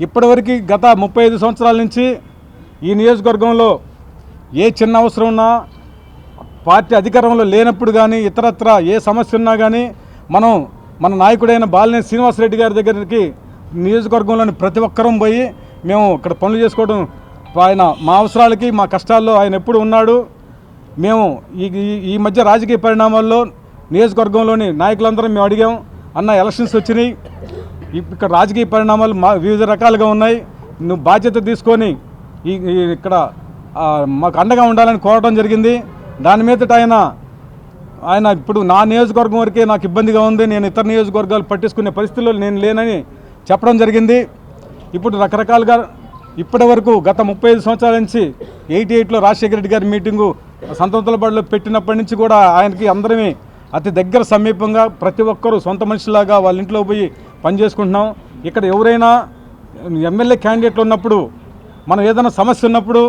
ఇప్పటివరకు గత ముప్పై ఐదు సంవత్సరాల నుంచి ఈ నియోజకవర్గంలో ఏ చిన్న అవసరం ఉన్నా పార్టీ అధికారంలో లేనప్పుడు కానీ ఇతరత్ర ఏ సమస్య ఉన్నా కానీ మనం మన నాయకుడైన బాలినేని శ్రీనివాసరెడ్డి గారి దగ్గరికి నియోజకవర్గంలోని ప్రతి ఒక్కరం పోయి మేము ఇక్కడ పనులు చేసుకోవడం ఆయన మా అవసరాలకి మా కష్టాల్లో ఆయన ఎప్పుడు ఉన్నాడు. మేము ఈ ఈ- మధ్య రాజకీయ పరిణామాల్లో నియోజకవర్గంలోని నాయకులందరం మేము అడిగాం అన్న ఎలక్షన్స్ వచ్చినాయి. ఇక్కడ రాజకీయ పరిణామాలు మా వివిధ రకాలుగా ఉన్నాయి. నువ్వు బాధ్యత తీసుకొని ఈ ఇక్కడ మాకు అండగా ఉండాలని కోరడం జరిగింది. దాని మీదట ఆయన ఆయన ఇప్పుడు నా నియోజకవర్గం వరకే నాకు ఇబ్బందిగా ఉంది. నేను ఇతర నియోజకవర్గాలు పట్టించుకునే పరిస్థితుల్లో నేను లేనని చెప్పడం జరిగింది. ఇప్పుడు రకరకాలుగా ఇప్పటి వరకు గత ముప్పై ఐదు సంవత్సరాల నుంచి ఎయిటీ ఎయిట్లో రాజశేఖర రెడ్డి గారి మీటింగు సంతోతలపాడులో పెట్టినప్పటి నుంచి కూడా ఆయనకి అందరమే అతి దగ్గర సమీపంగా ప్రతి ఒక్కరూ సొంత మనిషిలాగా వాళ్ళ ఇంట్లో పోయి పనిచేసుకుంటున్నాం. ఇక్కడ ఎవరైనా ఎమ్మెల్యే క్యాండిడేట్లు ఉన్నప్పుడు మనం ఏదైనా సమస్య ఉన్నప్పుడు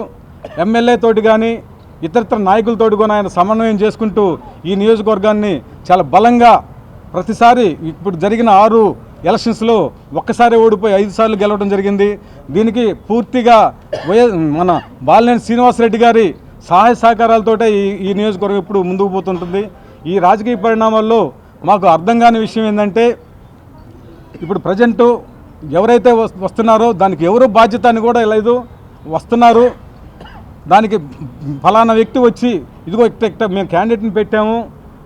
ఎమ్మెల్యే తోటి కానీ ఇతరితర నాయకులతోటి కూడా ఆయన సమన్వయం చేసుకుంటూ ఈ నియోజకవర్గాన్ని చాలా బలంగా ప్రతిసారి ఇప్పుడు జరిగిన ఆరు ఎలక్షన్స్లో ఒక్కసారి ఓడిపోయి ఐదు సార్లు గెలవడం జరిగింది. దీనికి పూర్తిగా వైఎస్ మన బాలినేని శ్రీనివాసరెడ్డి గారి సహాయ సహకారాలతోటే ఈ ఈ నియోజకవర్గం ఇప్పుడు ముందుకు పోతుంటుంది. ఈ రాజకీయ పరిణామాల్లో మాకు అర్థం కాని విషయం ఏంటంటే ఇప్పుడు ప్రజెంటు ఎవరైతే వస్తున్నారో దానికి ఎవరు బాధ్యత అని కూడా లేదు. వస్తున్నారు. దానికి ఫలానా వ్యక్తి వచ్చి ఇదిగో ఇట్ట మేము క్యాండిడేట్ని పెట్టాము.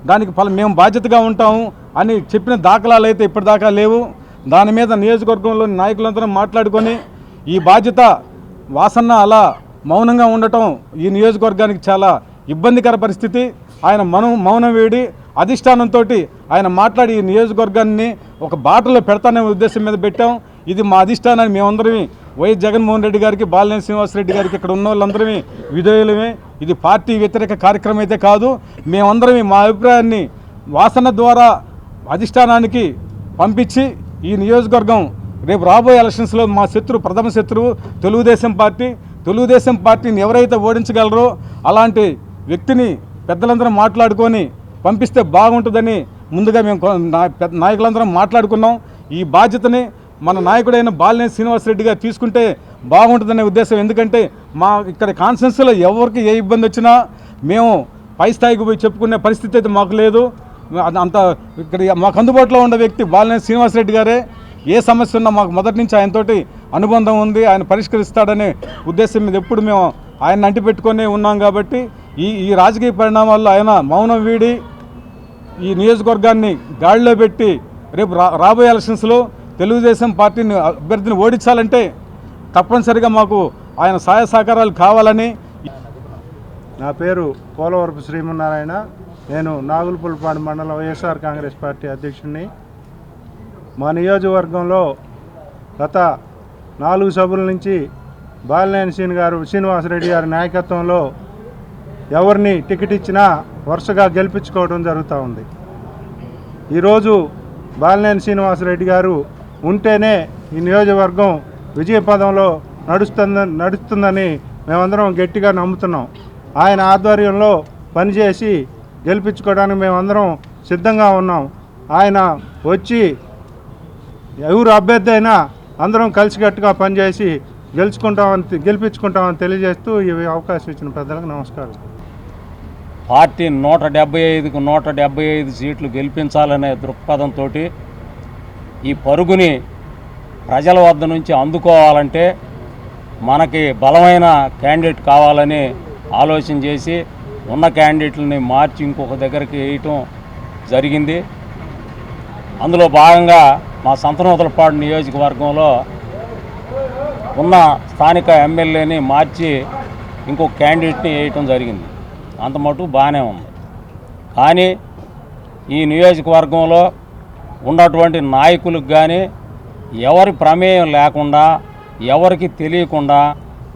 దానికి ఫల మేము బాధ్యతగా ఉంటాము అని చెప్పిన దాఖలాలు అయితే ఇప్పటిదాకా లేవు. దాని మీద నియోజకవర్గంలోని నాయకులందరూ మాట్లాడుకొని ఈ బాధ్యత వాసన్న అలా మౌనంగా ఉండటం ఈ నియోజకవర్గానికి చాలా ఇబ్బందికర పరిస్థితి. ఆయన మనం మౌనం వేడి అధిష్టానంతో ఆయన మాట్లాడి ఈ నియోజకవర్గాన్ని ఒక బాటలో పెడతానే ఉద్దేశం మీద పెట్టాం. ఇది మా అధిష్టానాన్ని మేమందరం వైఎస్ జగన్మోహన్ రెడ్డి గారికి బాలినేని శ్రీనివాసరెడ్డి గారికి ఇక్కడ ఉన్న వాళ్ళందరమే విధేయులమే. ఇది పార్టీ వ్యతిరేక కార్యక్రమం అయితే కాదు. మేమందరం మా అభిప్రాయాన్ని వాసన ద్వారా అధిష్టానానికి పంపించి ఈ నియోజకవర్గం రేపు రాబోయే ఎలక్షన్స్లో మా శత్రువు ప్రథమ శత్రువు తెలుగుదేశం పార్టీ. తెలుగుదేశం పార్టీని ఎవరైతే ఓడించగలరో అలాంటి వ్యక్తిని పెద్దలందరూ మాట్లాడుకొని పంపిస్తే బాగుంటుందని ముందుగా మేము పెద్ద నాయకులందరం మాట్లాడుకున్నాం. ఈ బాధ్యతని మన నాయకుడైన బాలినేని శ్రీనివాసరెడ్డి గారు తీసుకుంటే బాగుంటుందనే ఉద్దేశం. ఎందుకంటే మా ఇక్కడ కాన్ఫరెన్స్లో ఎవరికి ఏ ఇబ్బంది వచ్చినా మేము పై స్థాయికి పోయి చెప్పుకునే పరిస్థితి అయితే మాకు లేదు. అంత ఇక్కడ మాకు అందుబాటులో ఉన్న వ్యక్తి బాలినేని శ్రీనివాసరెడ్డి గారే ఏ సమస్య ఉన్నా మాకు మొదటి నుంచి ఆయనతోటి అనుబంధం ఉంది. ఆయన పరిష్కరిస్తాడనే ఉద్దేశం మీద ఎప్పుడు మేము ఆయన అంటిపెట్టుకొని ఉన్నాం కాబట్టి ఈ ఈ రాజకీయ పరిణామాల్లో ఆయన మౌనం వీడి ఈ నియోజకవర్గాన్ని గాడిలో పెట్టి రేపు రా రాబోయే ఎలక్షన్స్లో తెలుగుదేశం పార్టీని అభ్యర్థిని ఓడించాలంటే తప్పనిసరిగా మాకు ఆయన సహాయ సహకారాలు కావాలని నా పేరు పోలవరపు శ్రీమన్నారాయణ. నేను నాగులపులపాడు మండలం వైఎస్ఆర్ కాంగ్రెస్ పార్టీ అధ్యక్షుడిని మా నియోజకవర్గంలో గత నాలుగు సభల నుంచి బాలినేని శ్రీని గారు శ్రీనివాసరెడ్డి గారి నాయకత్వంలో ఎవరిని టికెట్ ఇచ్చినా వరుసగా గెలిపించుకోవడం జరుగుతూ ఉంది. ఈరోజు బాలినేని శ్రీనివాసరెడ్డి గారు ఉంటేనే ఈ నియోజకవర్గం విజయపదంలో నడుస్తుందని నడుస్తుందని మేమందరం గట్టిగా నమ్ముతున్నాం. ఆయన ఆధ్వర్యంలో పనిచేసి గెలిపించుకోవడానికి మేమందరం సిద్ధంగా ఉన్నాం. ఆయన వచ్చి ఎవరు అభ్యర్థి అయినా అందరం కలిసికట్టుగా పనిచేసి గెలుచుకుంటామని గెలిపించుకుంటామని తెలియజేస్తూ ఈ అవకాశం ఇచ్చిన పెద్దలకు నమస్కారం. పార్టీ నూట డెబ్బై ఐదుకు నూట డెబ్బై ఐదు సీట్లు గెలిపించాలనే దృక్పథంతో ఈ పరుగుని ప్రజల వద్ద నుంచి అందుకోవాలంటే మనకి బలమైన క్యాండిడేట్ కావాలని ఆలోచన చేసి ఉన్న క్యాండిడేట్లని మార్చి ఇంకొక దగ్గరికి వేయటం జరిగింది. అందులో భాగంగా మా సంతనూతలపాడు నియోజకవర్గంలో ఉన్న స్థానిక ఎమ్మెల్యేని మార్చి ఇంకొక క్యాండిడేట్ని వేయటం జరిగింది. అంత మటుకు బాగానే ఉంది. కానీ ఈ నియోజకవర్గంలో ఉన్నటువంటి నాయకులకు కానీ ఎవరి ప్రమేయం లేకుండా ఎవరికి తెలియకుండా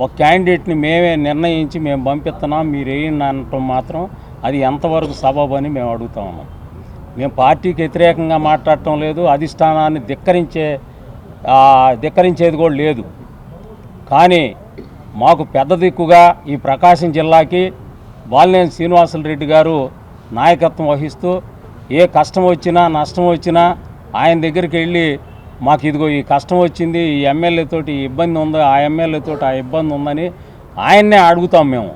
ఒక క్యాండిడేట్ని మేమే నిర్ణయించి మేము పంపిస్తున్నాం మీరు వేయండి అనటం మాత్రం అది ఎంతవరకు సబబని మేము అడుగుతా ఉన్నాం. మేము పార్టీకి వ్యతిరేకంగా మాట్లాడటం లేదు అధిష్టానాన్ని ధిక్కరించే ధిక్కరించేది కూడా లేదు. కానీ మాకు పెద్ద దిక్కుగా ఈ ప్రకాశం జిల్లాకి బాలినేని శ్రీనివాసులు రెడ్డి గారు నాయకత్వం వహిస్తూ ఏ కష్టం వచ్చినా నష్టం వచ్చినా ఆయన దగ్గరికి వెళ్ళి మాకు ఇదిగో ఈ కష్టం వచ్చింది ఈ ఎమ్మెల్యే తోటి ఈ ఇబ్బంది ఉంది ఆ ఎమ్మెల్యేతోటి ఆ ఇబ్బంది ఉందని ఆయన్నే అడుగుతాం మేము.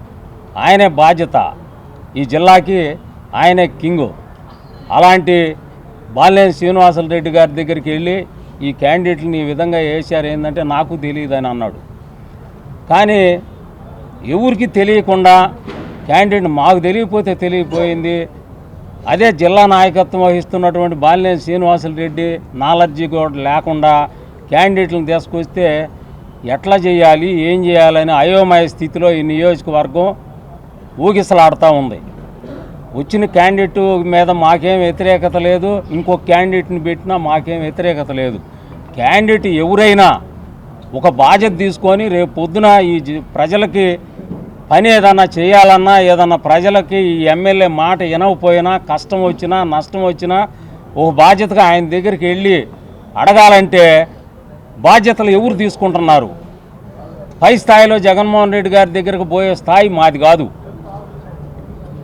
ఆయనే బాధ్యత. ఈ జిల్లాకి ఆయనే కింగు. అలాంటి బాలినేని శ్రీనివాసుల రెడ్డి గారి దగ్గరికి వెళ్ళి ఈ క్యాండిడేట్ని ఈ విధంగా వేశారు ఏంటంటే నాకు తెలియదు అని అన్నాడు. కానీ ఎవరికి తెలియకుండా క్యాండిడేట్ మాకు తెలియకపోతే తెలియపోయింది అదే జిల్లా నాయకత్వం వహిస్తున్నటువంటి బాలినేని శ్రీనివాసులు రెడ్డి నాలెడ్జి కూడా లేకుండా క్యాండిడేట్లను తీసుకొస్తే ఎట్లా చేయాలి ఏం చేయాలని అయోమయ స్థితిలో ఈ నియోజకవర్గం ఊగిసలాడుతూ ఉంది. వచ్చిన క్యాండిడేట్ మీద మాకేం వ్యతిరేకత లేదు ఇంకో క్యాండిడేట్ని పెట్టినా మాకేం వ్యతిరేకత లేదు. క్యాండిడేట్ ఎవరైనా ఒక బాధ్యత తీసుకొని రేపు పొద్దున ఈ ప్రజలకి పని ఏదన్నా చేయాలన్నా ఏదన్నా ప్రజలకి ఈ ఎమ్మెల్యే మాట వినకపోయినా కష్టం వచ్చినా నష్టం వచ్చినా ఓ బాధ్యతగా ఆయన దగ్గరికి వెళ్ళి అడగాలంటే బాధ్యతలు ఎవరు తీసుకుంటున్నారు? పై స్థాయిలో జగన్మోహన్ రెడ్డి గారి దగ్గరకు పోయే స్థాయి మాది కాదు.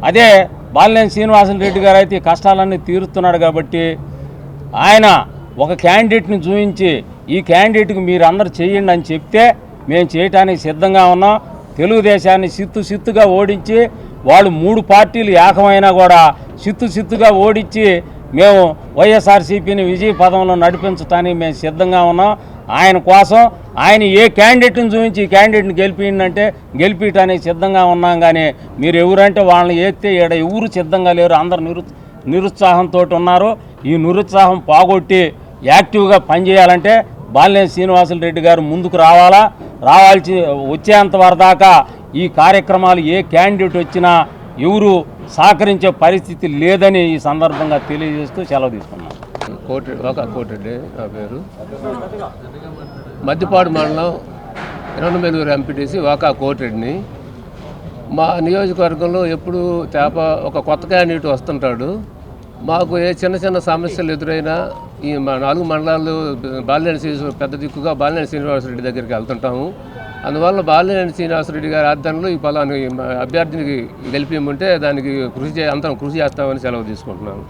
అదే బాలినేని శ్రీనివాసన్ రెడ్డి గారు అయితే కష్టాలన్నీ తీరుస్తున్నాడు కాబట్టి ఆయన ఒక క్యాండిడేట్ని చూపించి ఈ క్యాండిడేట్కి మీరు అందరు చేయండి అని చెప్తే మేము చేయటానికి సిద్ధంగా ఉన్నాం. తెలుగుదేశాన్ని సిత్తు సిత్తుగా ఓడించి వాళ్ళు మూడు పార్టీలు ఏకమైనా కూడా సిత్తు సిత్తుగా ఓడించి మేము వైఎస్ఆర్సీపీని విజయ పదంలో నడిపించడానికి మేము సిద్ధంగా ఉన్నాం. ఆయన కోసం ఆయన ఏ క్యాండిడేట్ని చూపించి ఈ క్యాండిడేట్ని గెలిపిందంటే గెలిపించడానికి సిద్ధంగా ఉన్నాం కానీ మీరు ఎవరంటే వాళ్ళని ఏస్తే ఈడ ఎవరు సిద్ధంగా లేరు. అందరు నిరు నిరుత్సాహంతో ఉన్నారు. ఈ నిరుత్సాహం పోగొట్టి యాక్టివ్గా పనిచేయాలంటే బాలినేని శ్రీనివాసులు రెడ్డి గారు ముందుకు రావాలా. రావాల్సి వచ్చేంత వరదాకా ఈ కార్యక్రమాలు ఏ క్యాండిడేట్ వచ్చినా ఎవరు సహకరించే పరిస్థితి లేదని ఈ సందర్భంగా తెలియజేస్తూ సెలవు తీసుకున్నాను కోటి ఒక కోటిరెడ్డి నా పేరు. మద్దిపాడు మండలం ఇరణమెలూరు ఎంపీటీసీ వాకా కోటెడ్ని మా నియోజకవర్గంలో ఎప్పుడు తేప ఒక కొత్త క్యాండిడేట్ వస్తుంటాడు. మాకు ఏ చిన్న చిన్న సమస్యలు ఎదురైనా ఈ మా నాలుగు మండలాలు బాలినేని శ్రీనివాస పెద్ద దిక్కుగా బాలినేని శ్రీనివాసరెడ్డి దగ్గరికి వెళ్తుంటాము. అందువల్ల బాలినేని శ్రీనివాసరెడ్డి గారి ఆధ్వర్యంలో ఈ పలాని గెలిపి ఉంటే దానికి కృషి చే అంతా కృషి చేస్తామని సెలవు తీసుకుంటున్నాను